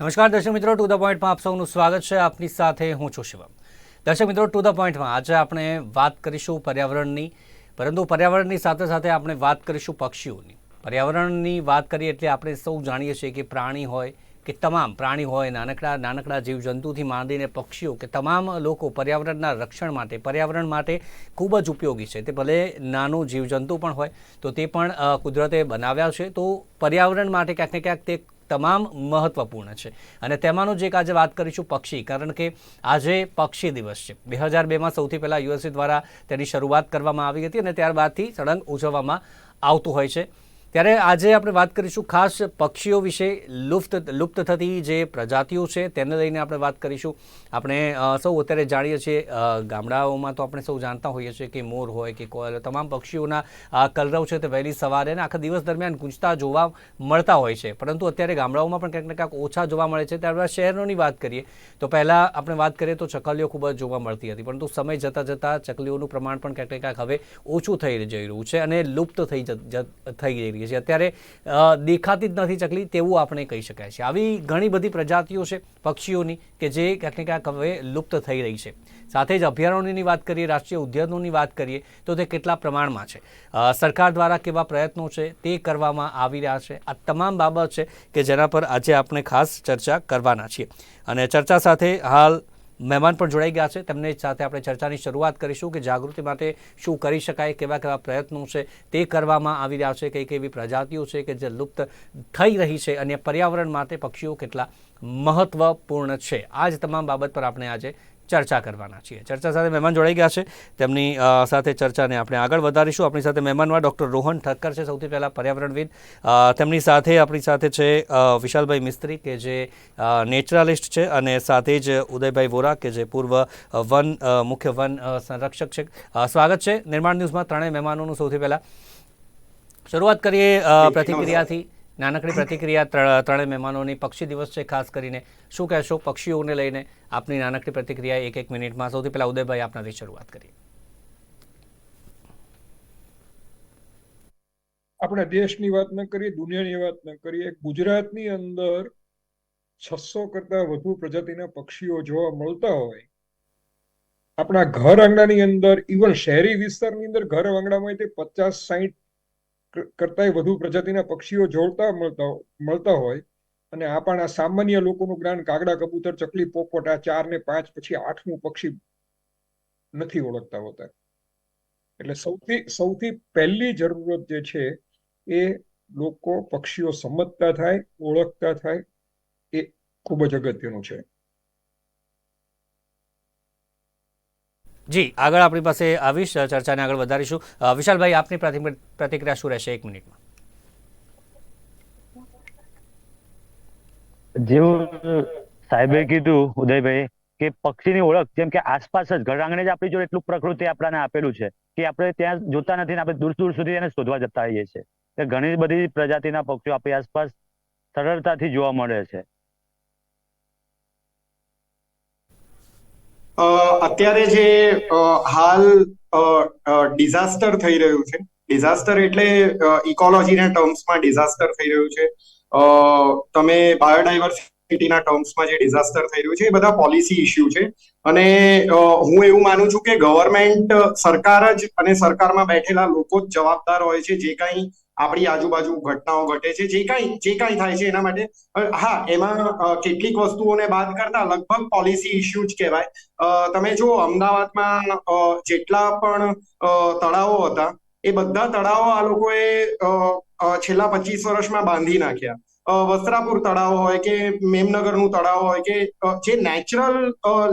નમસ્કાર, દર્શક મિત્રો ટુ ધ પોઈન્ટમાં આપ સૌનું સ્વાગત છે. આપની સાથે હું છું શિવમ. દર્શક મિત્રો ટુ ધ પોઈન્ટમાં આજે આપણે વાત કરીશું પર્યાવરણની. પરંતુ પર્યાવરણની સાથે સાથે આપણે વાત કરીશું પક્ષીઓની. પર્યાવરણની વાત કરીએ એટલે આપણે સૌ જાણીએ છીએ કે પ્રાણી હોય કે તમામ પ્રાણી હોય, નાનકડા નાનકડા જીવજંતુથી માંડીને પક્ષીઓ કે તમામ લોકો પર્યાવરણના રક્ષણ માટે, પર્યાવરણ માટે ખૂબ જ ઉપયોગી છે. તે ભલે નાનું જીવજંતુ પણ હોય, તો તે પણ કુદરતે બનાવ્યા છે. તો પર્યાવરણ માટે ક્યાંક ને ક્યાંક તે તમામ મહત્વપૂર્ણ છે. અને તેમાંનું જે એક આજે વાત કરીશું પક્ષી, કારણ કે આજે પક્ષી દિવસ છે. બે હજાર બેમાં સૌથી પહેલાં યુએસએ દ્વારા તેની શરૂઆત કરવામાં આવી હતી અને ત્યારબાદથી સળંગ ઉજવવામાં આવતું હોય છે. ત્યારે આજે આપણે વાત કરીશું ખાસ પક્ષીઓ વિશે. લુપ્ત લુપ્ત થતી જે પ્રજાતિઓ છે, તેને લઈને આપણે વાત કરીશું. આપણે સૌ અત્યારે જાણીએ છીએ ગામડાઓમાં તો આપણે સૌ જાણતા હોઈએ છીએ કે મોર હોય કે કોયલ, તમામ પક્ષીઓના કલરવ છે તે વહેલી સવારે અને આખા દિવસ દરમિયાન ગુંજતા જોવા મળતા હોય છે. પરંતુ અત્યારે ગામડાઓમાં પણ ક્યાંક ને ક્યાંક ઓછા જોવા મળે છે. ત્યારબાદ શહેરોની વાત કરીએ, તો પહેલાં આપણે વાત કરીએ તો ચકલીઓ ખૂબ જ જોવા મળતી હતી. પરંતુ સમય જતાં જતાં ચકલીઓનું પ્રમાણ પણ ક્યાંક ને ક્યાંક હવે ઓછું થઈ જઈ રહ્યું છે અને લુપ્ત થઈ થઈ ગઈ રહી છીએ અત્યારે દેખાતી જ નથી ચકલી તેવું આપણે કહી શકાય છે. આવી ઘણી બધી પ્રજાતિઓ છે, પક્ષીઓની, કે જે ક્યાંક ને ક્યાંક હવે લુપ્ત થઈ રહી છે. સાથે જ અભયારણ્યની વાત કરીએ, રાષ્ટ્રીય ઉદ્યાનોની વાત કરીએ, તો તે કેટલા પ્રમાણમાં છે? સરકાર દ્વારા કેવા પ્રયત્નો છે, તે કરવામાં આવી રહ્યા છે. આ તમામ બાબત છે કે જેના પર આજે આપણે ખાસ ચર્ચા કરવાના છીએ. અને ચર્ચા સાથે હાલ મહેમાન પણ જોડાઈ ગયા છે. તેમની સાથે આપણે ચર્ચાની શરૂઆત કરીશું કે જાગૃતિ માટે શું કરી શકાય, કેવા કેવા પ્રયત્નો છે, તે કરવામાં આવી રહ્યા છે, કઈ કેવી પ્રજાતિઓ છે કે જે લુપ્ત થઈ રહી છે અને પર્યાવરણ માટે પક્ષીઓ કેટલા મહત્વપૂર્ણ છે. આ જ તમામ બાબત પર આપણે આજે ચર્ચા કરવાના છીએ. ચર્ચા સાથે મહેમાન જોડાઈ ગયા છે. તેમની સાથે ચર્ચાને આપણે આગળ વધારીશું. આપણી સાથે મહેમાનમાં ડૉક્ટર રોહન ઠક્કર છે સૌથી પહેલાં પર્યાવરણવિદ. તેમની સાથે આપણી સાથે છે વિશાલભાઈ મિસ્ત્રી કે જે નેચરાલિસ્ટ છે અને સાથે જ ઉદયભાઈ વોરા કે જે પૂર્વ વન મુખ્ય વન સંરક્ષક છે. સ્વાગત છે. નિર્માણ ન્યૂઝમાં ત્રણેય મહેમાનોનું સૌથી પહેલાં શરૂઆત કરીએ પ્રતિક્રિયાથી. નાનકડી પ્રતિક્રિયા ત્રણ- ત્રણેય મહેમાનોની પક્ષી દિવસ છે, ખાસ કરીને શું કહેશો? પક્ષીઓને લઈને આપની નાનકડી પ્રતિક્રિયા એક એક મિનિટમાં. સૌથી પહેલા ઉદયભાઈ, આપનાથી શરૂઆત કરીએ. આપણે દેશની વાત ન કરીએ, દુનિયાની વાત ન કરીએ. ગુજરાતની અંદર છસો કરતા વધુ પ્રજાતિના પક્ષીઓ જોવા મળતા હોય. આપણા ઘર આંગણાની અંદર ઇવન શહેરી વિસ્તારની અંદર, ઘર આંગણામાં પચાસ સાહીઠ કરતાંય વધુ પ્રજાતિના પક્ષીઓ જોડતા મળતા મળતા હોય અને આ પણ આ સામાન્ય લોકોનું જ્ઞાન કાગડા, કબૂતર, ચકલી, પોપટ આ ચાર ને પાંચ પછી આઠમું પક્ષી નથી ઓળખતા હોતા. એટલે સૌથી સૌથી પહેલી જરૂરત જે છે એ લોકો પક્ષીઓ સમજતા થાય, ઓળખતા થાય એ ખૂબ જ અગત્યનું છે. જી, આગળ આપણી પાસે આવીશ, ચર્ચાને આગળ વધારીશું. વિશાલભાઈ, આપની પ્રતિક્રિયા શું રહેશે એક મિનિટમાં? જેવું સાહેબે કીધું ઉદયભાઈ કે પક્ષીની ઓળખ, જેમ કે આસપાસ જ ઘર આંગણે જ આપણી જોડે એટલું પ્રકૃતિ આપણને આપેલું છે, કે આપણે ત્યાં જોતા નથી ને આપણે દૂર દૂર સુધી એને શોધવા જતા હોઈએ છીએ. ઘણી બધી પ્રજાતિના પક્ષીઓ આપણી આસપાસ સરળતાથી જોવા મળે છે. અત્યારે જે હાલ ડિઝાસ્ટર થઈ રહ્યું છે. ડિઝાસ્ટર એટલે ઇકોલોજીના ટર્મ્સમાં ડિઝાસ્ટર થઈ રહ્યું છે. તમે બાયોડાયવર્સિટીના ટર્મ્સમાં જે ડિઝાસ્ટર થઈ રહ્યું છે, એ બધા પોલિસી ઇસ્યુ છે. અને હું એવું માનું છું કે ગવર્મેન્ટ સરકાર જ અને સરકારમાં બેઠેલા લોકો જ જવાબદાર હોય છે. જે કાંઈ આપણી આજુબાજુ ઘટનાઓ ઘટે છે, જે કાંઈ જે કાંઈ થાય છે એના માટે. હા, એમાં કેટલીક વસ્તુઓને બાદ કરતા લગભગ પોલિસી ઇસ્યુ જ કહેવાય. તમે જો અમદાવાદમાં જેટલા પણ તળાવો હતા, એ બધા તળાવો આ લોકોએ છેલ્લા પચીસ વર્ષમાં બાંધી નાખ્યા. વસ્ત્રાપુર તળાવ હોય કે મેમનગરનું તળાવ હોય કે જે નેચરલ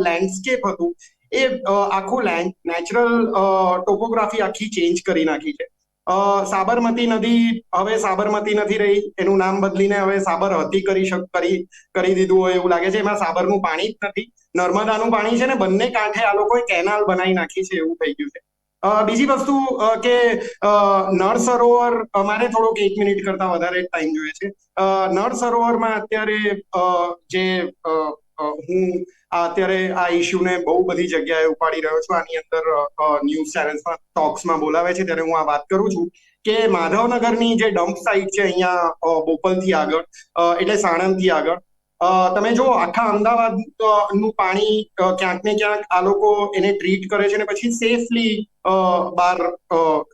લેન્ડસ્કેપ હતું, એ આખું લેન્ડ નેચરલ ટોપોગ્રાફી આખી ચેન્જ કરી નાખી છે. સાબરમતી નદી હવે સાબરમતી નથી રહી. એનું નામ બદલીને હવે સાબરહતી કરી કરી કરી દીધું હોય એવું લાગે છે. એમાં સાબરનું પાણી જ નથી. નર્મદાનું પાણી છે ને બંને કાંઠે આ લોકોએ કેનાલ બનાવી નાખી છે એવું થઈ ગયું છે. બીજી વસ્તુ કે નળ સરોવર અમારે થોડોક એક મિનિટ કરતા વધારે ટાઈમ જોઈએ છે. નળ સરોવરમાં અત્યારે જે હું અત્યારે આ ઇસ્યુને બહુ બધી જગ્યાએ ઉપાડી રહ્યો છું. આની અંદર ન્યૂઝ ચેનલ્સમાં, ટોક્સમાં બોલાવે છે. ત્યારે હું આ વાત કરું છું કે માધવનગરની જે ડમ્પ સાઇટ છે અહીંયા બોપલથી આગળ એટલે સાણંદથી આગળ તમે જો આખા અમદાવાદનું પાણી ક્યાંક ને ક્યાંક આ લોકો એને ટ્રીટ કરે છે અને પછી સેફલી બહાર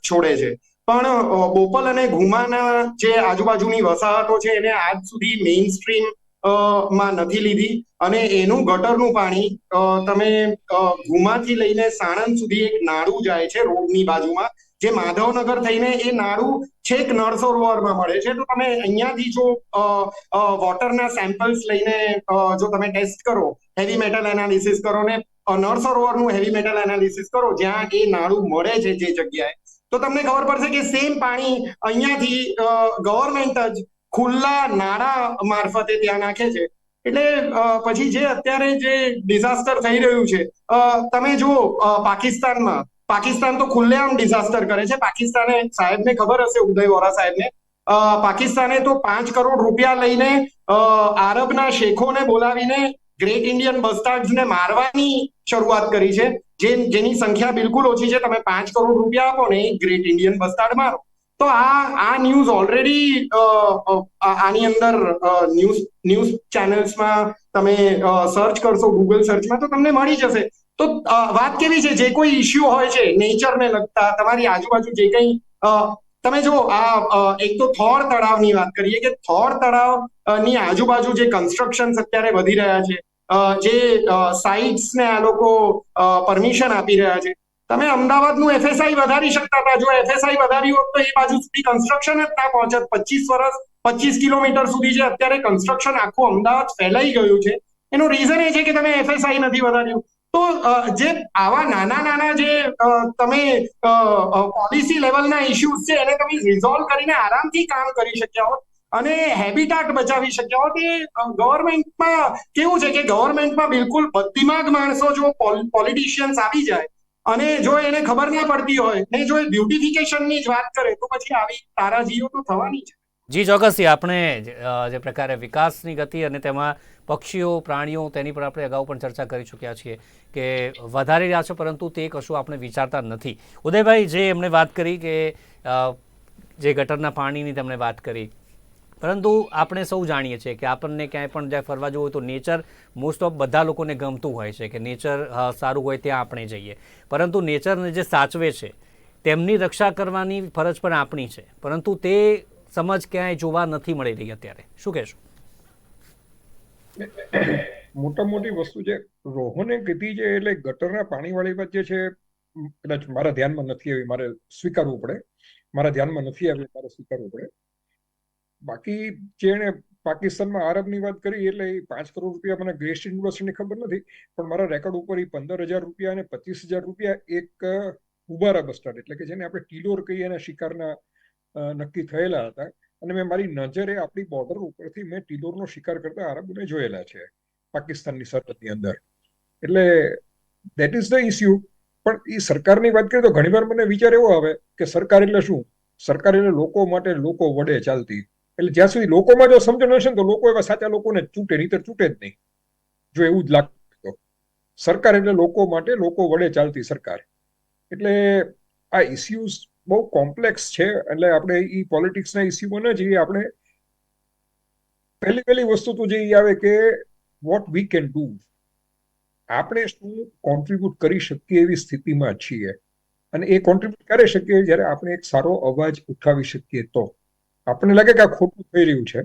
છોડે છે. પણ બોપલ અને ઘુમાના જે આજુબાજુની વસાહતો છે એને આજ સુધી મેઇન સ્ટ્રીમ માં નથી લીધી અને એનું ગટરનું પાણી તમે અ, ઘુમાથી લઈને સાણંદ સુધી એક નાળું જાય છે રોડની બાજુમાં જે માધવનગર થઈને એ નાળું છેક નળ સરોવરમાં મળે છે. તો તમે અહીંયાથી જો વોટરના સેમ્પલ્સ લઈને જો તમે ટેસ્ટ કરો હેવી મેટલ એનાલિસિસ કરો ને નરસરોવરનું હેવી મેટલ એનાલિસિસ કરો જ્યાં એ નાળું મળે છે જે જગ્યાએ તો તમને ખબર પડશે કે સેમ પાણી અહીંયાથી ગવર્મેન્ટ જ ખુલ્લા નાણાં મારફતે ત્યાં નાખે છે. એટલે પછી જે અત્યારે જે ડિઝાસ્ટર થઈ રહ્યું છે તમે જુઓ પાકિસ્તાનમાં, પાકિસ્તાન તો ખુલ્લેઆમ ડિઝાસ્ટર કરે છે. પાકિસ્તાને, સાહેબને ખબર હશે, ઉદય વોરા સાહેબને પાકિસ્તાને તો પાંચ કરોડ રૂપિયા લઈને આરબના શેખોને બોલાવીને ગ્રેટ ઇન્ડિયન બસ્ટાર્ડને મારવાની શરૂઆત કરી છે. જેની સંખ્યા બિલકુલ ઓછી છે. તમે પાંચ કરોડ રૂપિયા આપો ને ગ્રેટ ઇન્ડિયન બસ્ટાર્ડ મારો. તો આ આ ન્યૂઝ ઓલરેડી આની અંદર ન્યૂઝ ન્યૂઝ ચેનલ્સમાં તમે સર્ચ કરશો ગૂગલ સર્ચમાં તો તમને મળી જશે. તો વાત કેવી છે? જે કોઈ ઇસ્યુ હોય છે નેચરને લગતા, તમારી આજુબાજુ જે કંઈ તમે જો આ એક તો થોર તળાવની વાત કરીએ કે થોર તળાવની આજુબાજુ જે કન્સ્ટ્રક્શન અત્યારે વધી રહ્યા છે જે સાઇટ્સ ને આ લોકો પરમિશન આપી રહ્યા છે તમે અમદાવાદનું એફએસઆઈ વધારી શકતા હતા. જો એફએસઆઈ વધારી હોત તો એ બાજુ સુધી કન્સ્ટ્રક્શન જ ના પહોંચત. પચીસ વર્ષ, પચીસ કિલોમીટર સુધી છે અત્યારે કન્સ્ટ્રક્શન આખું અમદાવાદ ફેલાઈ ગયું છે. એનું રીઝન એ છે કે તમે એફએસઆઈ નથી વધાર્યું. તો જે આવા નાના નાના જે તમે પોલિસી લેવલના ઇશ્યુઝ છે, એને તમે રિઝોલ્વ કરીને આરામથી કામ કરી શક્યા હોત અને હેબિટાટ બચાવી શક્યા હોત, એ ગવર્મેન્ટમાં કેવું છે કે ગવર્મેન્ટમાં બિલકુલ બુદ્ધિમાગ માણસો જો પોલિટિશિયન્સ આવી જાય અને જો એને ખબર નહીં પડતી હોય ને જો એ બ્યુટિફિકેશનની જ વાત કરે, તો પછી આવી તારાજીઓ તો થવાની છે જી ચોક્કસથી આપણે જે પ્રકારે વિકાસની ગતિ અને તેમાં પક્ષીઓ, પ્રાણીઓ, તેની પર આપણે અગાઉ પણ ચર્ચા કરી ચૂક્યા છીએ કે વધારી રહ્યા છે, પરંતુ તે કશું આપણે વિચારતા નથી. ઉદયભાઈ, જે એમણે વાત કરી કે જે ગટરના પાણીની તેમણે વાત કરી પરંતુ આપણે સૌ જાણીએ છીએ કે આપણને ક્યાંય પણ જ્યાં ફરવા જવું હોય તો નેચર મોસ્ટ ઓફ બધા લોકોને ગમતું હોય છે કે નેચર સારું હોય ત્યાં આપણે જઈએ. પરંતુ નેચરને જે સાચવે છે, તેમની રક્ષા કરવાની ફરજ પણ આપણી છે. પરંતુ તે સમજ ક્યાંય જોવા નથી મળી રહી અત્યારે. શું કહેશો? મોટા મોટી વસ્તુ છે રોહને કીધી છે એટલે ગટરના પાણીવાળી વાત જે છે, કદાચ મારા ધ્યાનમાં નથી આવી, મારે સ્વીકારવું પડે. મારા ધ્યાનમાં નથી આવી, મારે સ્વીકારવું પડે. બાકી જેણે પાકિસ્તાનમાં આરબની વાત કરી એટલે એ પાંચ કરોડ રૂપિયા મને ગ્રેસ્ટ યુનિવર્સિટીની ખબર નથી, પણ મારા રેકોર્ડ ઉપર એ પંદર હજાર રૂપિયા અને પચીસ હજાર રૂપિયા એક ઉબારા બસ્ટાર્ડ એટલે કે જેને આપણે ટીલોર કહીએ એના શિકારના નક્કી થયેલા હતા. અને મેં મારી નજરે આપણી બોર્ડર ઉપરથી મેં ટીલોરનો શિકાર કરતા આરબોને જોયેલા છે, પાકિસ્તાનની સરહદની અંદર. એટલે દેટ ઇઝ ધ ઇસ્યુ પણ એ સરકારની વાત કરીએ તો ઘણીવાર મને વિચાર એવો આવે કે સરકાર એટલે શું? સરકાર એટલે લોકો માટે લોકો વડે ચાલતી. એટલે જ્યાં સુધી લોકોમાં જો સમજણ હશે ને તો લોકો એવા સાચા લોકોને ચૂંટે, નહીતર ચૂંટે જ નહીં. જો એવું જ લાગતું તો. સરકાર એટલે લોકો માટે લોકો વડે ચાલતી સરકાર. એટલે આ ઇસ્યુઝ બહુ કોમ્પ્લેક્સ છે, એટલે આપણે એ પોલિટિક્સના ઇસ્યુમાં ન જઈએ, આપણે પહેલી પહેલી વસ્તુ તો જે એ આવે કે વોટ વી કેન ડુ આપણે શું કોન્ટ્રીબ્યુટ કરી શકીએ એવી સ્થિતિમાં છીએ. અને એ કોન્ટ્રીબ્યુટ કરી શકીએ જ્યારે આપણે એક સારો અવાજ ઉઠાવી શકીએ તો. આપણને લાગે કે આ ખોટું થઈ રહ્યું છે.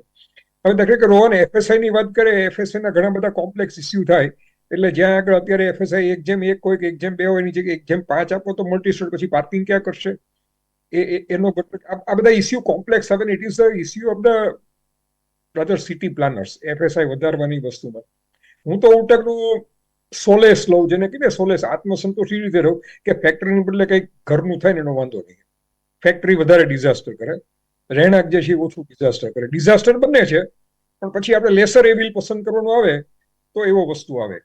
હવે દાખલા કે રોહન એફએસઆઈ ની વાત કરે એફએસઆઈ ના ઘણા બધા કોમ્પ્લેક્સ ઇસ્યુ થાય. એટલે જ્યાં આગળ અત્યારે એફએસઆઈ એક જેમ એક હોય કે એક જેમ બે હોય, એની જગ્યાએ એક જેમ પાંચ આપો તો મલ્ટી સ્ટોર પછી પાર્કિંગ ક્યાં કરશે? એ એનો આ બધા ઇસ્યુ કોમ્પ્લેક્સ આવે it is the issue of the brother city planners FSI વધારવાની વસ્તુમાં. હું તો ઉટકનું સોલેસ લઉં, જેને કીધે સોલેસ, આત્મસંતોષી રીતે રહું કે ફેક્ટરીની બદલે કંઈક ઘરનું થાય ને એનો વાંધો નહીં. ફેક્ટરી વધારે ડિઝાસ્ટર કરે. રહેણાંક જે છે એ ઓછું ડિઝાસ્ટર કરે. ડિઝાસ્ટર બંને છે, પણ પછી આપણે લેસર એવિલ પસંદ કરવાનું આવે, તો એવો વસ્તુ આવે.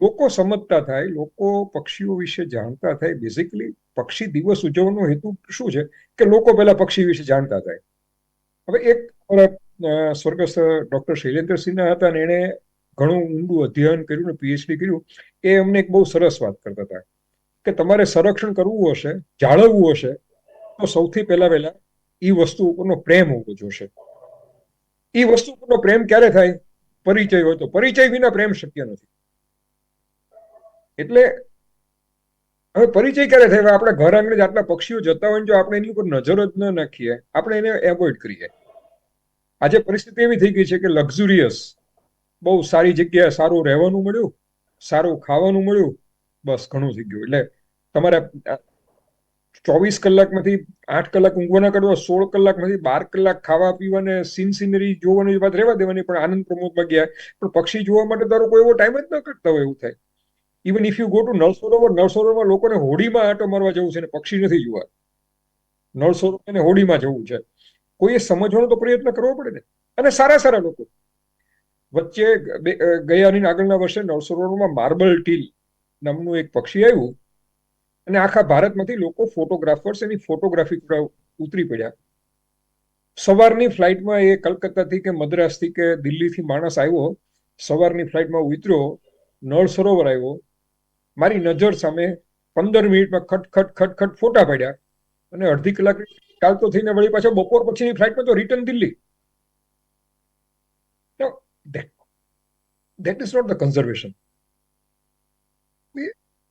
લોકો સમજતા થાય, લોકો પક્ષીઓ વિશે જાણતા થાય. બેઝિકલી પક્ષી દિવસ ઉજવવાનો હેતુ શું છે? કે લોકો પહેલા પક્ષી વિશે જાણતા થાય. હવે એક સ્વર્ગસ્થ ડોક્ટર શૈલેન્દ્રસિંહના હતા અને એણે ઘણું ઊંડું અધ્યયન કર્યું ને પીએચડી કર્યું. એ અમને એક બહુ સરસ વાત કરતા હતા. કે તમારે સંરક્ષણ કરવું હશે, જાળવવું હશે તો સૌથી પહેલા પહેલા એ વસ્તુ ઉપરનો પ્રેમ હોવો જોશે. એ વસ્તુ ઉપરનો પ્રેમ ક્યારે થાય? પરિચય હોય તો. પરિચય વિના પ્રેમ શક્ય નથી. એટલે હવે પરિચય ક્યારે થાય? આપણા ઘર આંગણે આટલા પક્ષીઓ જતા હોય જો આપણે એની ઉપર નજર જ ન નાખીએ, આપણે એને એવોઇડ કરીએ. આજે પરિસ્થિતિ એવી થઈ ગઈ છે કે લક્ઝુરિયસ બહુ સારી જગ્યાએ સારું રહેવાનું મળ્યું, સારું ખાવાનું મળ્યું, બસ ઘણું થઈ ગયું. એટલે તમારે ચોવીસ કલાકમાંથી આઠ કલાક ઊંઘવાના કરવા સોળ કલાકમાંથી બાર કલાક ખાવા પીવાને સીન સિનરી જોવાની વાત રહેવા દેવાની, પણ આનંદ પ્રમોદમાં ગયા પણ પક્ષી જોવા માટે તારો કોઈ એવો ટાઈમ જ ન કરતા હોય એવું થાય. Even if you go to Nal Sarovar Nal લોકોને હોડીમાં આટો મારવા જવું છે ને પક્ષી નથી જોવા. નળ ને હોડીમાં જવું છે. કોઈએ સમજવાનો તો પ્રયત્ન કરવો પડે ને. અને સારા સારા લોકો. વચ્ચે બે- ગયા અને આગળના વર્ષે નળ માર્બલ ટીલ નામનું એક પક્ષી આવ્યું. અને આખા ભારતમાંથી લોકો ફોટોગ્રાફર્સ એની ફોટોગ્રાફી ઉતરી પડ્યા. સવારની ફ્લાઇટમાં એ કલકત્તાથી કે મદ્રાસથી કે દિલ્હીથી માણસ આવ્યો, સવારની ફ્લાઇટમાં ઉતર્યો, નળ સરોવર આવ્યો. મારી નજર સામે પંદર મિનિટમાં ખટ ખટ ખટ ખટ ફોટા પડ્યા. અને અડધી કલાક ચાલતો થઈને વળી પાછો બપોર પછીની ફ્લાઇટમાં તો return Delhi. That is not the conservation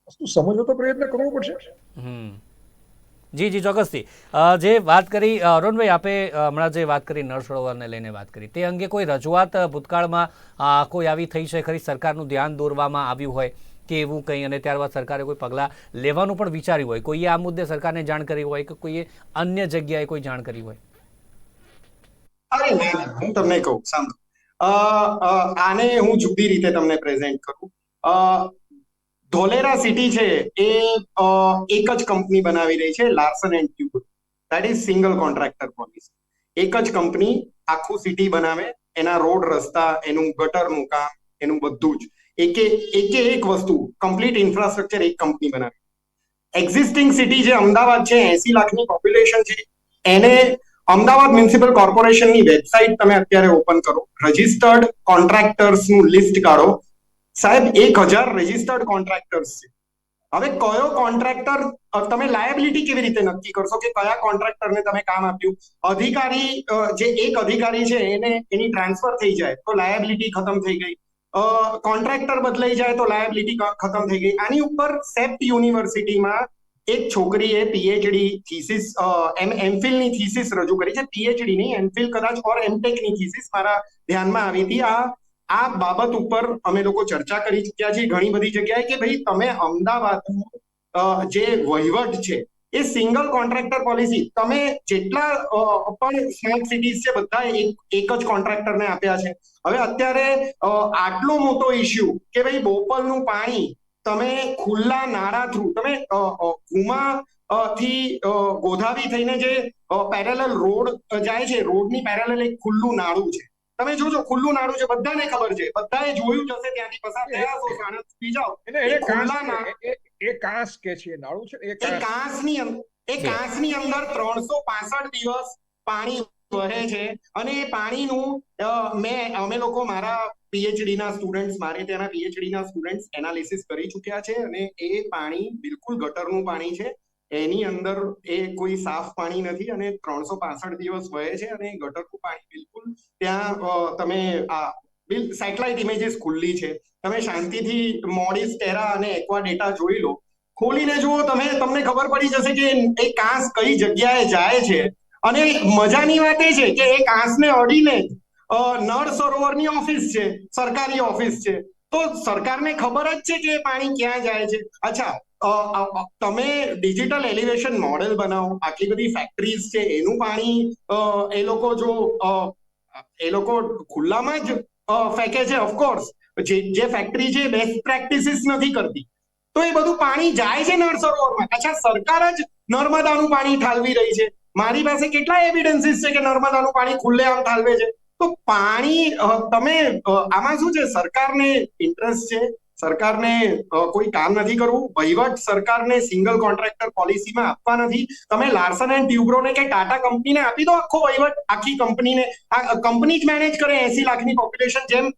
વસ્તુ સમજવો તો પ્રયત્ન કરવો પડશે. જી જી ચોક્કસથી. જે વાત કરી અરુણભાઈ આપે હમણાં જે વાત કરી નળ સરોવરને લઈને વાત કરી તે અંગે કોઈ રજૂઆત ભૂતકાળમાં કોઈ આવી થઈ છે ખરી? સરકારનું ધ્યાન દોરવામાં આવ્યું હોય કે એવું કંઈ અને ત્યારબાદ સરકારે કોઈ પગલાં લેવાનું પણ વિચાર્યું હોય? કોઈએ આ મુદ્દે સરકારને જાણ કરી હોય કે કોઈએ અન્ય જગ્યાએ કોઈ જાણ કરી હોય? અરે ના ના હું તમને કહું સાંભળો. આને હું જુદી રીતે તમને પ્રેઝન્ટ કરું. ધોલેરા સિટી છે એ એક જ કંપની બનાવી રહી છે, Larsen and Toubro that is single contractor policy એક જ કંપની આખું સિટી બનાવે, એના રોડ, રસ્તા, એનું ગટરનું કામ, એનું બધું જ. એકે એકે એક વસ્તુ કમ્પ્લીટ ઇન્ફ્રાસ્ટ્રક્ચર એક કંપની બનાવે. એક્ઝિસ્ટિંગ સિટી જે અમદાવાદ છે, એસી લાખની પોપ્યુલેશન છે, એને અમદાવાદ મ્યુનિસિપલ કોર્પોરેશનની વેબસાઇટ તમે અત્યારે ઓપન કરો. રજિસ્ટર્ડ કોન્ટ્રાક્ટર્સનું લિસ્ટ કાઢો. સાહેબ, એક હજાર રજીસ્ટર્ડ કોન્ટ્રાક્ટર્સ છે. હવે કયો કોન્ટ્રાક્ટર તમે લાયબિલિટી કેવી રીતે નક્કી કરશો કે કયા કોન્ટ્રાક્ટરને તમે કામ આપ્યું? અધિકારી જે એક અધિકારી છે, એને, એની ટ્રાન્સફર થઈ જાય, તો લાયબિલિટી ખતમ થઈ ગઈ. કોન્ટ્રાક્ટર બદલાઈ જાય, તો લાયબિલિટી ખતમ થઈ ગઈ. આની ઉપર સેપ્ટ યુનિવર્સિટીમાં એક છોકરીએ પીએચડી થીસીસ એમ એમફિલની થીસિસ રજૂ કરી છે. પીએચડી ની એમફિલ કદાચ ઓર એમટેકની થીસિસ મારા ધ્યાનમાં આવી હતી. આ આ બાબત ઉપર અમે લોકો ચર્ચા કરી ચુક્યા છીએ ઘણી બધી જગ્યાએ કે ભાઈ તમે અમદાવાદનું જે વહીવટ છે, એ સિંગલ કોન્ટ્રાક્ટર પોલિસી તમે જેટલા પણ સ્માર્ટ સિટીઝ છે, બધા એક જ કોન્ટ્રાક્ટરને આપ્યા છે. હવે અત્યારે આટલો મોટો ઇસ્યુ કે ભાઈ બોપલનું પાણી તમે ખુલ્લા નાળા થ્રુ તમે કુમા થી ગોધાવી થઈને જે પેરેલલ રોડ જાય છે રોડની પેરેલલ એક ખુલ્લું નાળું છે. તમે જોજો ખુલ્લું નાડું છે બધાને ખબર છે. બધાએ જોયું જ હશે ત્યાંથી પસાર થયા છો સાણંદ પી જાઓ. એટલે એ ખુલ્લા ના- એ- કાંસ કે છે નાળું છે એ એ કાંસ. કાંસની એ કાંસની અંદર ત્રણસો પાસઠ દિવસ પાણી વહે છે. અને એ પાણીનું મેં અમે લોકો મારા પીએચડી ના સ્ટુડન્ટ્સ મારે ત્યાંના પીએચડી ના સ્ટુડન્ટ્સ એનાલિસિસ કરી ચુક્યા છે અને એ પાણી બિલકુલ ગટરનું પાણી છે. એની અંદર એ કોઈ સાફ પાણી નથી અને ત્રણસો પાસઠ દિવસ વહે છે અને ગટરનું પાણી બિલકુલ ત્યાં તમે આ, બિલ સેટેલાઇટ ઇમેજીસ ખુલ્લી છે. તમે શાંતિથી મોડિસ, ટેરા અને એક્વા ડેટા જોઈ લો. ખોલીને જુઓ, તમે, તમને ખબર પડી જશે કે એ કાંસ કઈ જગ્યાએ જાય છે. અને મજાની વાત એ છે કે એ કાંસને અડીને નળ સરોવરની ઓફિસ છે, સરકારી ઓફિસ છે. તો સરકારને ખબર જ છે કે પાણી ક્યાં જાય છે? અચ્છા તમે ડિજિટલ એલિવેશન મોડેલ બનાવો, આટલી બધી ફેક્ટરીઝ છે, એનું પાણી એ લોકો જો એ લોકો ખુલ્લામાં જ ફેંકે છે ઓફકોર્સ જે જે ફેક્ટરી છે બેસ્ટ પ્રેક્ટિસીસ નથી કરતી. તો એ બધું પાણી જાય છે નળ સરોવરમાં. અચ્છા, સરકાર જ નર્મદાનું પાણી ઠાલવી રહી છે. મારી પાસે કેટલા એવિડન્સીસ છે કે નર્મદાનું પાણી ખુલ્લેઆમ ઠાલવે છે? તો પાણી તમે આમાં શું છે? સરકારને ઇન્ટરેસ્ટ છે. સરકારને કોઈ કામ નથી કરવું. વહીવટ સરકારને સિંગલ કોન્ટ્રાક્ટર પોલિસીમાં આપવા નથી. તમે લાર્સન એન્ડ ટ્યુબ્રોને કે ટાટા કંપનીને આપી દો આખો વહીવટ, આખી કંપનીને. આ કંપની જ મેનેજ કરે એસી લાખની પોપ્યુલેશન જેમ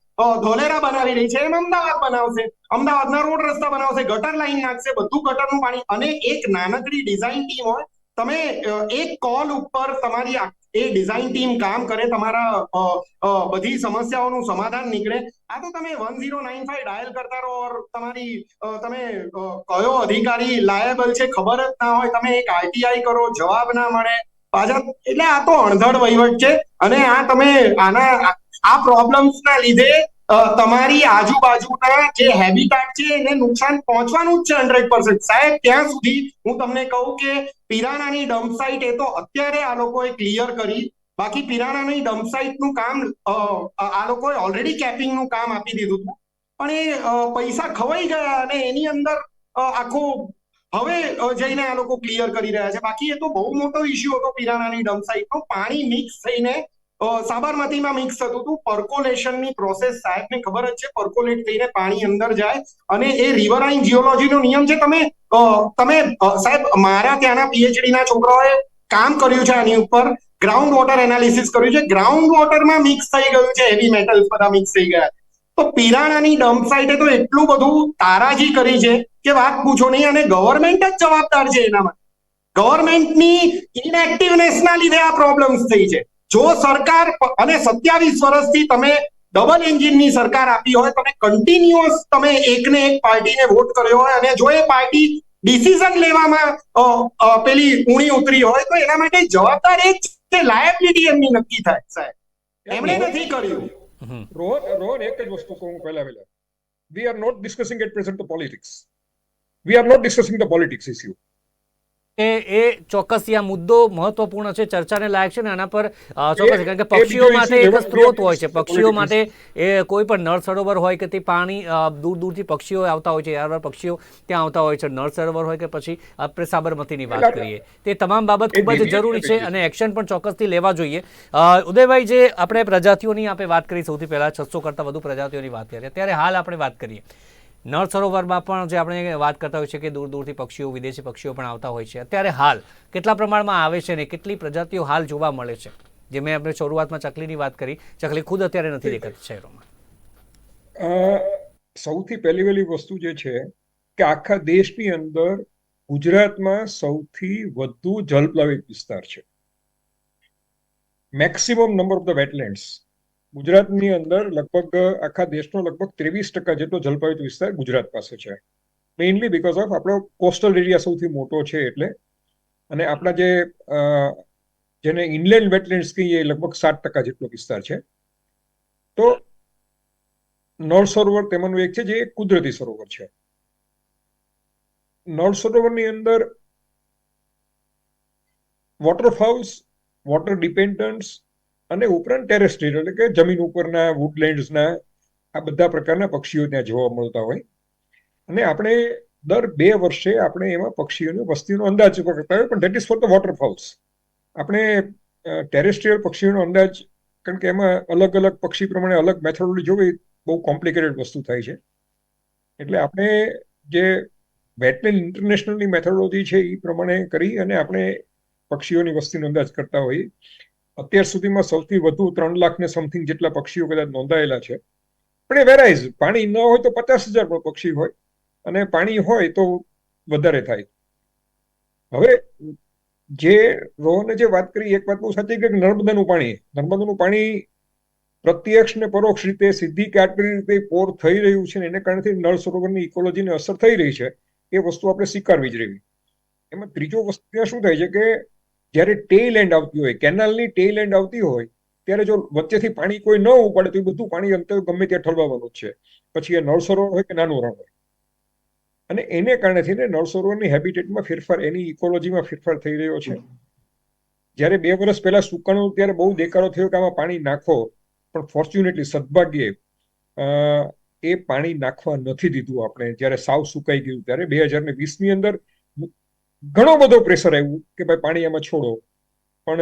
ધોલેરા બનાવી રહી છે, એમ અમદાવાદ બનાવશે. અમદાવાદના રોડ રસ્તા બનાવશે, ગટર લાઈન નાખશે, બધું ગટરનું પાણી. અને એક નાનકડી ડિઝાઇન ટીમ હોય, તમે એક કોલ ઉપર તમારી એ ડિઝાઇન ટીમ કામ કરે, તમારા બધી સમસ્યાઓનું સમાધાન નીકળે. આ તો તમે one zero nine five dial કરતા રહો તમારી તમે કયો અધિકારી લાયબલ છે ખબર જ ના હોય, તમે એક આઈટીઆઈ કરો, જવાબ ના મળે. પાછા એટલે આ તો અણધડ વહીવટ છે. અને આ તમે આના, આ- પ્રોબ્લેમ્સ ના લીધે તમારી આજુબાજુના જે હેબિટાટ છે, એને નુકસાન પહોંચવાનું જ છે હંડ્રેડ પર્સન્ટ સાહેબ, ત્યાં સુધી હું તમને કહું કે પિરાણાની ડમ્પ સાઇટ એ તો અત્યારે આ લોકોએ ક્લિયર કરી. બાકી પિરાણાની ડમ્પ સાઇટનું કામ આ લોકોએ ઓલરેડી કેપિંગનું કામ આપી દીધું હતું પણ એ પૈસા ખવાઈ ગયા અને એની અંદર આખો હવે જઈને આ લોકો ક્લિયર કરી રહ્યા છે. બાકી એ તો બહુ મોટો ઇસ્યુ હતો પિરાણાની ડમ્પ સાઇટનો પાણી મિક્સ થઈને સાબરમતીમાં મિક્સ થતું હતું. પર્કોલેશનની પ્રોસેસ સાહેબને ખબર જ છે પર્કોલેટ થઈને પાણી અંદર જાય અને એ રિવરાઇન જીઓલોજીનો નિયમ છે. તમે તમે સાહેબ, મારા ત્યાંના પીએચડી ના છોકરાઓએ કામ કર્યું છે આની ઉપર. ગ્રાઉન્ડ વોટર એનાલિસિસ કર્યું છે. ગ્રાઉન્ડ વોટરમાં મિક્સ થઈ ગયું છે. હેવી મેટલ્સ બધા મિક્સ થઈ ગયા. તો પિરાણાની ડમ્પ સાઇટે તો એટલું બધું તારાજી કરી છે કે વાત પૂછો નહીં. અને ગવર્મેન્ટ જ જવાબદાર છે એના માટે ગવર્મેન્ટની ઇનએક્ટિવનેસ ના લીધે આ પ્રોબ્લેમ્સ થઈ છે. જો સરકાર અને સત્યાવીસ વર્ષથી તમે ડબલ એન્જિનની સરકાર આપી હોય તમે કન્ટિન્યુઅસ તમે એકને એક પાર્ટીને વોટ કર્યો હોય અને જો એ પાર્ટી ડિસિઝન લેવામાં પેલી ઊણી ઉતરી હોય તો એના માટે જવાબદાર એ જ તે લાયબિલિટી એમની નક્કી થાય સાહેબ. એમણે નથી કર્યું. રોહન રોહન એક જ વસ્તુ કહું પહેલા પહેલા. We are not discussing at present the politics we are not discussing the politics issue એ એ ચોક્કસ આ મુદ્દો મહત્વપૂર્ણ છે ચર્ચાને લાયક છે ને આના પર ચોક્કસ કારણ કે પક્ષીઓ માટે એક સ્ત્રોત હોય છે. પક્ષીઓ માટે એ કોઈ પણ નળ સરોવર હોય કે તે પાણી દૂર દૂરથી પક્ષીઓ આવતા હોય છે યાર પક્ષીઓ ત્યાં આવતા હોય છે નળ સરોવર હોય કે પછી આપણે સાબરમતીની વાત કરીએ. તે તમામ બાબત ખૂબ જ જરૂરી છે અને એક્શન પણ ચોક્કસથી લેવા જોઈએ. ઉદયભાઈ જે આપણે પ્રજાતિઓની આપણે વાત કરી સૌથી પહેલા છસો કરતાં વધુ પ્રજાતિઓની વાત કરીએ ત્યારે હાલ આપણે વાત કરીએ. નળ સરોવરમાં પણ જે આપણે વાત કરતા હોય છે કે દૂર દૂરથી પક્ષીઓ, વિદેશી પક્ષીઓ પણ આવતા હોય છે, અત્યારે હાલ કેટલા પ્રમાણમાં આવે છે ને કેટલી પ્રજાતિઓ હાલ જોવા મળે છે? જે મેં આપણે શરૂઆતમાં ચકલીની વાત કરી, ચકલી ખુદ અત્યારે નથી દેખાતી શહેરોમાં. સૌથી પહેલી વહેલી વસ્તુ જે છે કે આખા દેશની અંદર ગુજરાતમાં સૌથી વધુ જલપ્લાવિત વિસ્તાર છે. Maximum number of the wetlands ગુજરાતની અંદર લગભગ આખા દેશનો લગભગ ત્રેવીસ ટકા જેટલો જલપાયુત વિસ્તાર ગુજરાત પાસે છે. મેઇનલી બીકોઝ ઓફ આપણો કોસ્ટલ એરિયા સૌથી મોટો છે એટલે. અને આપણા જે જેને ઇનલેન્ડ વેટલેન્ડ્સ કહીએ લગભગ સાત ટકા જેટલો વિસ્તાર છે. તો નળ સરોવર તેમાંનું એક છે જે કુદરતી સરોવર છે. નળ સરોવરની અંદર વોટરફોલ્સ વોટર ડિપેન્ડન્ટ્સ અને ઉપરાંત ટેરેસ્ટ્રીયલ એટલે કે જમીન ઉપરના વુડલેન્ડ્સના આ બધા પ્રકારના પક્ષીઓ ત્યાં જોવા મળતા હોય. અને આપણે દર બે વર્ષે આપણે એમાં પક્ષીઓની, વસ્તીનો અંદાજ કરતા હોય પણ that is for the waterfalls આપણે ટેરેસ્ટ્રીયલ પક્ષીઓનો અંદાજ, કારણ કે એમાં અલગ અલગ પક્ષી પ્રમાણે અલગ મેથોડોલોજી જોવી બહુ કોમ્પ્લિકેટેડ વસ્તુ થાય છે. એટલે આપણે જે વેટલેન્ડ ઇન્ટરનેશનલની મેથોડોલોજી છે એ પ્રમાણે કરી અને આપણે પક્ષીઓની વસ્તીનો અંદાજ કરતા હોઈએ. અત્યાર સુધીમાં સૌથી વધુ ત્રણ લાખ ને સમથિંગ જેટલા પક્ષીઓ કદાચ નોંધાયેલા છે. પણ એ વેરાઇઝ પાણી ન હોય તો પચાસ હજાર પક્ષી હોય અને પાણી હોય તો વધારે થાય. હવે જે રોહને જે વાત કરી, એક વાત બહુ સાચી કે નર્મદાનું પાણી નર્મદાનું પાણી પ્રત્યક્ષ ને પરોક્ષ રીતે સીધી કે રીતે પોર થઈ રહ્યું છે ને એને કારણથી નળ સરોવરની ઇકોલોજીને અસર થઈ રહી છે. એ વસ્તુ આપણે સ્વીકારવી જ રહેવી. એમાં ત્રીજો વસ્તુ ત્યાં શું થાય છે કે જ્યારે ટેલ એન્ડ આવતી હોય કેનાલની ટેલ એન્ડ આવતી હોય, ત્યારે જો વચ્ચેથી પાણી કોઈ ન ઉપાડે તો એ બધું પાણી અંતર ગમે ત્યાં ઠલવાવાનું છે. પછી એ નળ હોય કે નાનું રણ હોય. અને એને કારણે થઈને નળસરોની હેબિટેટમાં ફેરફાર, એની ઇકોલોજીમાં ફેરફાર થઈ રહ્યો છે. જ્યારે બે વર્ષ પહેલા સુકાણું ત્યારે બહુ દેકારો થયો કે આમાં પાણી નાખો, પણ ફોર્ચ્યુનેટલી સદભાગ્યે એ પાણી નાખવા નથી દીધું આપણે. જ્યારે સાવ સુકાઈ ગયું, ત્યારે બે હજાર ને વીસની અંદર ઘણો બધો પ્રેશર આવ્યું કે ભાઈ પાણી એમાં છોડો. પણ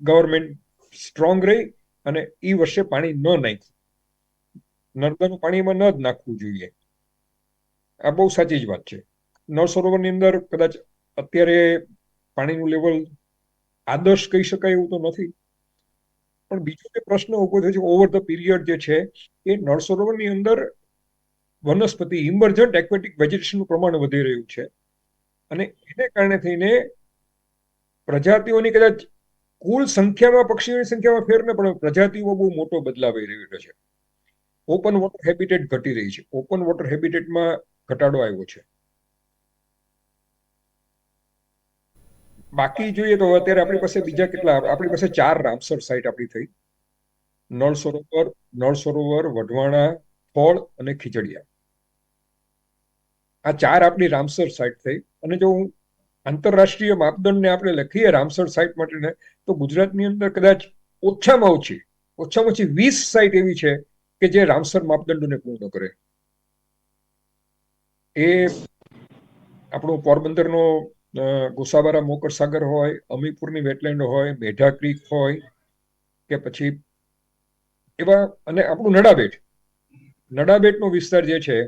ગવર્મેન્ટ સ્ટ્રોંગ રહી અને એ વર્ષે પાણી ન નાખ્યું. નર્મદાનું પાણી એમાં ન જ નાખવું જોઈએ. આ બહુ સાચી જ વાત છે. નળ સરોવરની અંદર કદાચ અત્યારે પાણીનું લેવલ આદર્શ કહી શકાય એવું તો નથી. પણ બીજો જે પ્રશ્ન ઊભો થયો છે ઓવર ધ પીરિયડ જે છે, એ નળ સરોવરની અંદર વનસ્પતિ ઇમર્જન્ટ એક્વેટિક વેજીટેશનનું પ્રમાણ વધી રહ્યું છે. અને એને કારણે થઈને પ્રજાતિઓની કદાચ કુલ સંખ્યામાં પક્ષીઓની સંખ્યામાં ફેર ન પણ પ્રજાતિઓ બહુ મોટો બદલાવ આવી રહ્યો છે. ઓપન વોટર હેબિટેટ ઘટી રહી છે. ઓપન વોટર હેબિટેટમાં ઘટાડો આવ્યો છે. બાકી જોઈએ તો અત્યારે આપણી પાસે બીજા કેટલા, આપણી પાસે ચાર રામસર સાઇટ આપણી થઈ. નળ સરોવર નળ સરોવર, વઢવાણા, ફળ અને ખીચડિયા. આ ચાર આપણી રામસર સાઇટ થઈ. અને જો હું આંતરરાષ્ટ્રીય માપદંડને આપણે લખીએ રામસર સાઇટ માટેને, તો ગુજરાતની અંદર કદાચ ઓછામાં ઓછી ઓછામાં ઓછી વીસ સાઇટ એવી છે કે જે રામસર માપદંડોને પૂર્ણ કરે. એ આપણો પોરબંદરનો ગોસાવારા મોકર સાગર હોય, અમીપુરની વેટલેન્ડ હોય, મેઢા ક્રીક હોય, કે પછી એવા, અને આપણું નડાબેટ. નડાબેટનો વિસ્તાર જે છે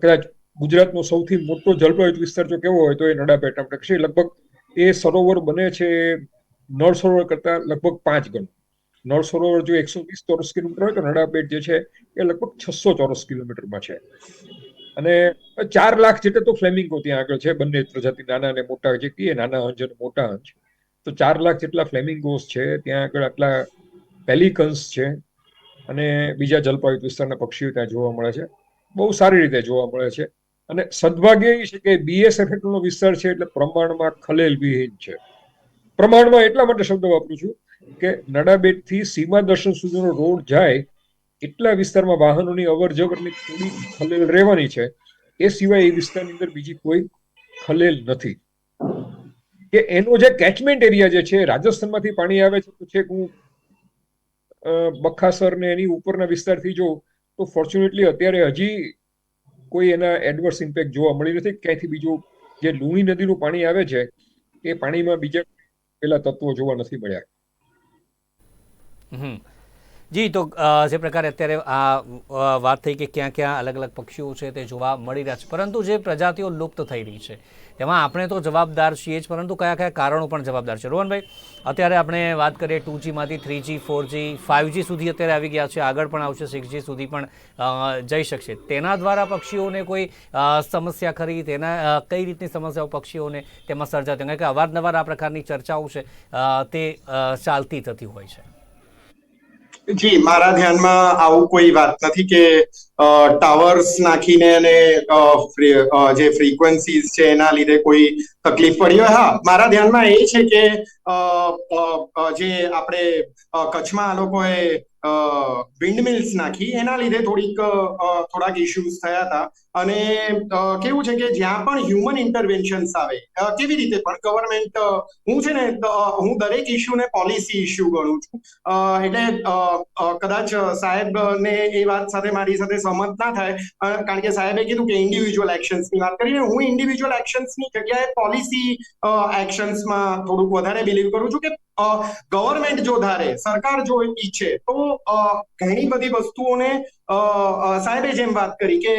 કદાચ ગુજરાતનો સૌથી મોટો જળપ્રવાહિત વિસ્તાર જો કેવો હોય તો એ નડાબેટ આપણે કહીએ લગભગ એ સરોવર બને છે નળ સરોવર કરતા લગભગ પાંચ ગણું. નળ સરોવર જો એકસો વીસ ચોરસ કિલોમીટર હોય તો નડાબેટ જે છે એ લગભગ છસો ચોરસ કિલોમીટરમાં છે. અને ચાર લાખ જેટલા તો ફ્લેમિંગો ત્યાં આગળ છે, બંને પ્રજાતિ નાના અને મોટા. જે કહીએ નાના હંજ અને મોટા હંજ, તો ચાર લાખ જેટલા ફ્લેમિંગોસ છે, ત્યાં આગળ આટલા પેલિકન્સ છે અને બીજા જલપાયુત વિસ્તારના પક્ષીઓ ત્યાં જોવા મળે છે. બહુ સારી રીતે જોવા મળે છે. અને સદભાગ્ય એ છે કે બીએસએફ નો વિસ્તાર છે એટલે પ્રમાણમાં ખલેલ વિહીન છે. પ્રમાણમાં એટલા માટે શબ્દ વાપરું છું કે નડાબેટથી સીમા દર્શન સુધીનો રોડ જાય, એટલા વિસ્તારમાં વાહનોની અવર જવરની થોડી ખલેલ રહેવાની છે. એ સિવાય એ વિસ્તારની અંદર બીજી કોઈ ખલેલ નથી. કે એનો જે કેચમેન્ટ એરિયા જે છે, રાજસ્થાનમાંથી પાણી આવે છે, તો છેક હું બખાસર ને એની ઉપરના વિસ્તારથી જો, તો ફોર્ચ્યુનેટલી અત્યારે હજી કોઈ એના એડવર્સ ઇમ્પેક્ટ જોવા મળી નથી. ક્યાંયથી બીજું જે લુણી નદીનું પાણી આવે છે, એ પાણીમાં બીજા પેલા તત્વો જોવા નથી મળ્યા. જી, તો જે પ્રકારે અત્યારે આ વાત થઈ કે ક્યાં ક્યાં અલગ અલગ પક્ષીઓ છે તે જોવા મળી રહ્યા છે. પરંતુ જે પ્રજાતિઓ લુપ્ત થઈ રહી છે તેમાં આપણે તો જવાબદાર છીએ જ, પરંતુ કયા કયા કારણો પણ જવાબદાર છે? રોહનભાઈ, અત્યારે આપણે વાત કરીએ two જીમાંથી three G four G five G સુધી અત્યારે આવી ગયા છે, આગળ પણ આવશે સિક્સ જી સુધી પણ જઈ શકશે. તેના દ્વારા પક્ષીઓને કોઈ સમસ્યા ખરી? તેના કઈ રીતની સમસ્યાઓ પક્ષીઓને તેમાં સર્જાતી? કારણ કે અવારનવાર આ પ્રકારની ચર્ચાઓ છે તે ચાલતી થતી હોય છે. જી, મારા ધ્યાનમાં આવું કોઈ વાત નથી કે ટાવર્સ નાખીને અને જે ફ્રીક્વન્સીઝ છે એના લીધે કોઈ તકલીફ પડી હોય. હા, મારા ધ્યાનમાં એ છે કે જે આપણે કચ્છમાં આ લોકોએ વિન્ડમિલ્સ નાખી. એના લીધે થોડીક થોડાક ઇશ્યુઝ થયા હતા. અને કેવું છે કે જ્યાં પણ હ્યુમન ઇન્ટરવેન્શન્સ આવે કેવી રીતે પણ ગવર્મેન્ટ હું છે ને હું દરેક ઇશ્યુને પોલિસી ઇશ્યુ ગણું છું. એટલે કદાચ સાહેબ ને એ વાત સાથે, મારી સાથે સહમત ના થાય કારણ કે સાહેબે કીધું કે ઇન્ડિવિજ્યુઅલ એક્શન્સની વાત કરીને હું ઇન્ડિવિજ્યુઅલ એક્શન્સની જગ્યાએ પોલિસી એક્શન્સમાં થોડુંક વધારે બિલીવ કરું છું કે ગવર્મેન્ટ જો ધારે, સરકાર જો ઈચ્છે, તો ઘણી બધી વસ્તુઓને સાહેબે જેમ વાત કરી કે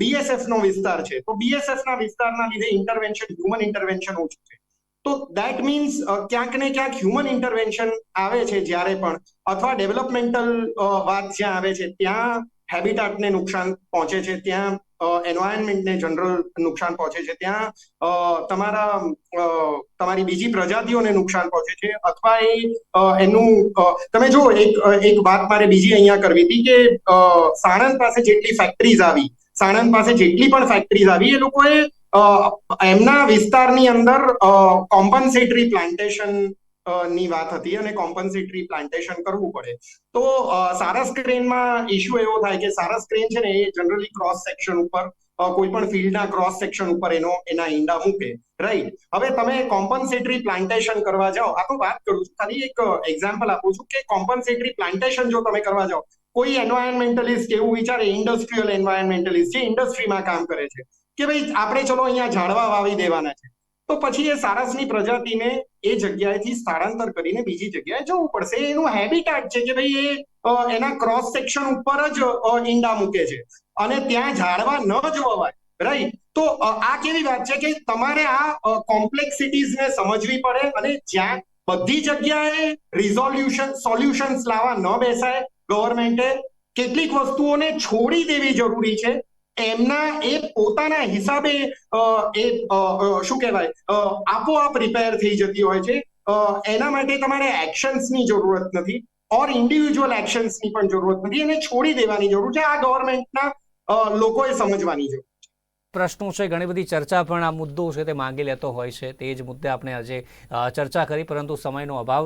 બીએસએફ નો વિસ્તાર છે, તો બીએસએફ ના વિસ્તારના લીધે ઇન્ટરવેન્શન હ્યુમન ઇન્ટરવેન્શન ઓછું છે. તો દેટ મીન્સ ક્યાંક ને ક્યાંક હ્યુમન ઇન્ટરવેન્શન આવે છે જ્યારે પણ, અથવા ડેવલપમેન્ટલ વાત જ્યાં આવે છે, ત્યાં હેબિટાટને નુકસાન પહોંચે છે, ત્યાં એન્વાયરમેન્ટને જનરલ નુકસાન પહોંચે છે. ત્યાં તમારા તમારી બીજી પ્રજાતિઓને નુકસાન પહોંચે છે. અથવા એ એનું તમે જો એક એક વાત મારે બીજી અહીંયા કરવી હતી કે સાણંદ પાસે જેટલી ફેક્ટરીઝ આવી, સાણંદ પાસે જેટલી પણ ફેક્ટરીઝ આવી, એ લોકોએ એમના વિસ્તારની અંદર કોમ્પન્સેટરી પ્લાન્ટેશન ની વાત હતી અને કોમ્પન્સેટરી પ્લાન્ટેશન કરવું પડે. તો સારસ ક્રેનમાં ઇશ્યુ એવો થાય કે સારસ ક્રેન છે ને એ જનરલી ક્રોસ સેક્શન ઉપર કોઈ પણ ફિલ્ડના ક્રોસ સેક્શન ઉપર એનો, એના ઈંડા મૂકે. રાઈટ હવે તમે કોમ્પન્સેટરી પ્લાન્ટેશન કરવા જાઓ. આ તો વાત કરું છું. ખાલી એક એક્ઝામ્પલ આપું છું કે કોમ્પન્સેટરી પ્લાન્ટેશન જો તમે કરવા જાઓ, કોઈ એન્વાયરમેન્ટલિસ્ટ એવું વિચારે ઇન્ડસ્ટ્રીયલ એન્વાયરમેન્ટલિસ્ટ જે ઇન્ડસ્ટ્રીમાં કામ કરે છે, કે ભાઈ આપણે ચલો અહીંયા ઝાડવા વાવી દેવાના છે. તો પછી એ સારસની પ્રજાતિને એ જગ્યાએથી સ્થળાંતર કરીને બીજી જગ્યાએ જવું પડશે. એનું હેબિટેટ છે કે ભાઈ એ એના ક્રોસ સેક્શન ઉપર જ ઈંડા મૂકે છે. અને ત્યાં ઝાડવા ન જોવાય રાઈટ તો આ કેવી વાત છે કે તમારે આ કોમ્પ્લેક્સિટીઝને સમજવી પડે અને જ્યાં બધી જગ્યાએ રિઝોલ્યુશન સોલ્યુશન્સ લાવવા ન બેસાય ગવર્મેન્ટે કેટલીક વસ્તુઓને છોડી દેવી જરૂરી છે. એમના એ પોતાના હિસાબે એ શું કહેવાય આપોઆપ રિપેર થઈ જતી હોય છે. એના માટે તમારે એક્શન્સની જરૂરત નથી ઓર ઇન્ડિવિજ્યુઅલ એક્શન્સની પણ જરૂરત નથી. એને છોડી દેવાની જરૂર છે. આ ગવર્મેન્ટના લોકોએ સમજવાની જરૂર પ્રશ્નો છે, ઘણી બધી ચર્ચા પણ આ મુદ્દો છે તે માંગી લેતો હોય છે. તે જ મુદ્દે આપણે આજે ચર્ચા કરી, પરંતુ સમયનો અભાવ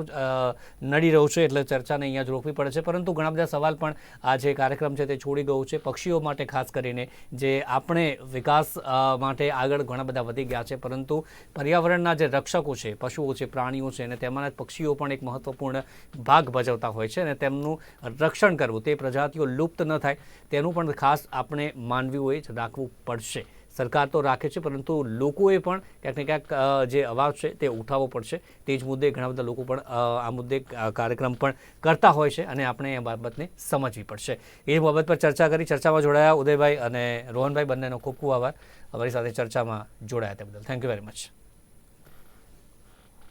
નડી રહ્યો છે એટલે ચર્ચાને અહીંયા જ રોકવી પડે છે. પરંતુ ઘણા બધા સવાલ પણ આ જે કાર્યક્રમ છે તે છોડી ગયો છે. પક્ષીઓ માટે ખાસ કરીને, જે આપણે વિકાસ માટે આગળ ઘણા બધા વધી ગયા છે. પરંતુ પર્યાવરણના જે રક્ષકો છે, પશુઓ છે, પ્રાણીઓ છે, અને તેમાંના પક્ષીઓ પણ એક મહત્વપૂર્ણ ભાગ ભજવતા હોય છે અને તેમનું રક્ષણ કરવું, તે પ્રજાતિઓ લુપ્ત ન થાય, તેનું પણ ખાસ આપણે માનવીઓએ જ રાખવું પડશે. સરકાર તો રાખે છે, પરંતુ લોકોએ પણ ક્યાંક ને ક્યાંક જે અવાજ છે તે ઉઠાવવો પડશે. તે જ મુદ્દે ઘણા બધા લોકો પણ આ મુદ્દે કાર્યક્રમ પણ કરતા હોય છે અને આપણે એ બાબતને સમજવી પડશે. એ બાબત પર ચર્ચા કરી, ચર્ચામાં જોડાયા ઉદયભાઈ અને રોહનભાઈ, બંનેનો ખૂબ ખૂબ આભાર. અમારી સાથે ચર્ચામાં જોડાયા તે બદલ. થેન્ક યુ વેરી મચ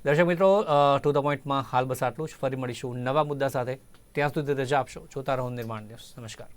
દર્શક મિત્રો ટુ ધ પોઈન્ટમાં હાલ બસ આટલું જ. ફરી મળીશું નવા મુદ્દા સાથે. ત્યાં સુધી રજા આપશો. જોતા રહો નિર્માણ દિવસ નમસ્કાર.